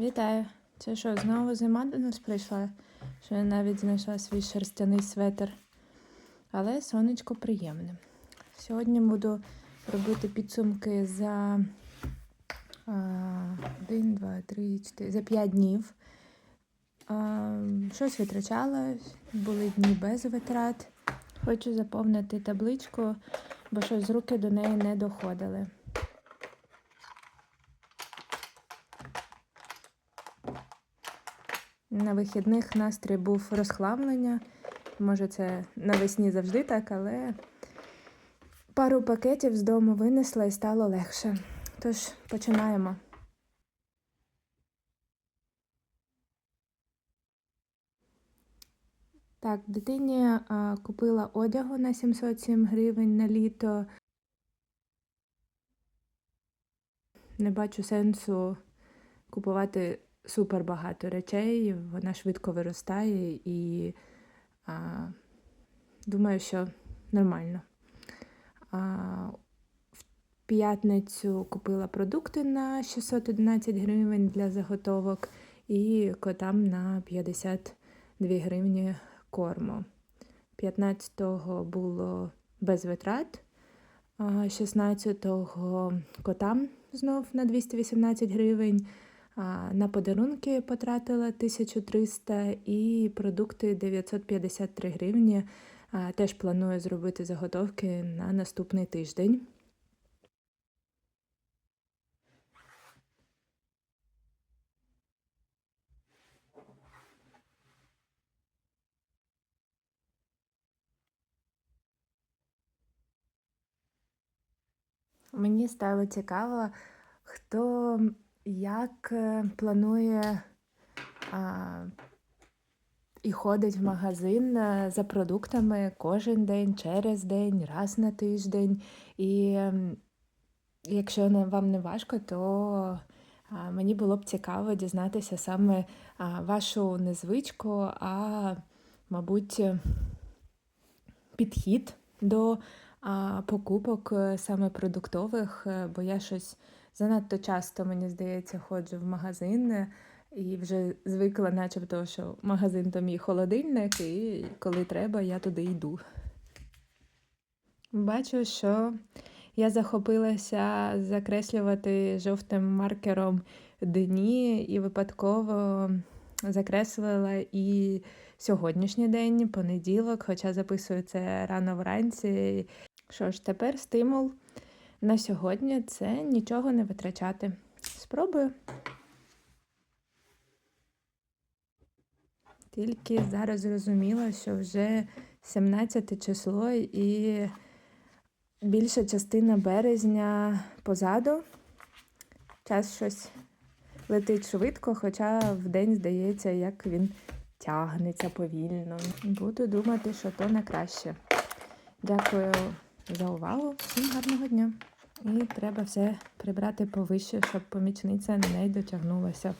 Вітаю! Це що, знову зима до нас прийшла? Що я навіть знайшла свій шерстяний светр. Але сонечко приємне. Сьогодні буду робити підсумки за а, 1, 2, 3, 4, за 5 днів. Щось витрачала, були дні без витрат. Хочу заповнити табличку, бо щось з руки до неї не доходили. На вихідних настрій був розхламлення. Може, це навесні завжди так, але пару пакетів з дому винесла і стало легше. Тож починаємо. Так, дитині а, купила одягу на 707 гривень на літо. Не бачу сенсу купувати супер багато речей, вона швидко виростає і а, думаю, що нормально. А, в п'ятницю купила продукти на 611 гривень для заготовок і котам на 52 гривні корму. 15-го було без витрат, 16-го котам знов на 218 гривень. На подарунки потратила 1300 і продукти 953 гривні. Теж планую зробити заготовки на наступний тиждень. Мені стало цікаво, хто як е, планує а, і ходить в магазин е, за продуктами кожен день, через день, раз на тиждень. І якщо вам не важко, то мені було б цікаво дізнатися саме вашу незвичку, а, мабуть, підхід до покупок е, саме продуктових, е, бо я щось занадто часто, мені здається, ходжу в магазин і вже звикла, начебто, що магазин то мій холодильник, і коли треба, я туди йду. Бачу, що я захопилася закреслювати жовтим маркером дні і випадково закреслила і сьогоднішній день, понеділок, хоча записую це рано вранці. Що ж, тепер стимул на сьогодні це нічого не витрачати. Спробую. Тільки зараз зрозуміла, що вже 17 число і більша частина березня позаду. Час щось летить швидко, хоча в день здається, як він тягнеться повільно. Буду думати, що то на краще. Дякую за увагу. Всім гарного дня! І треба все прибрати повище, щоб помічниця не дотягнулася.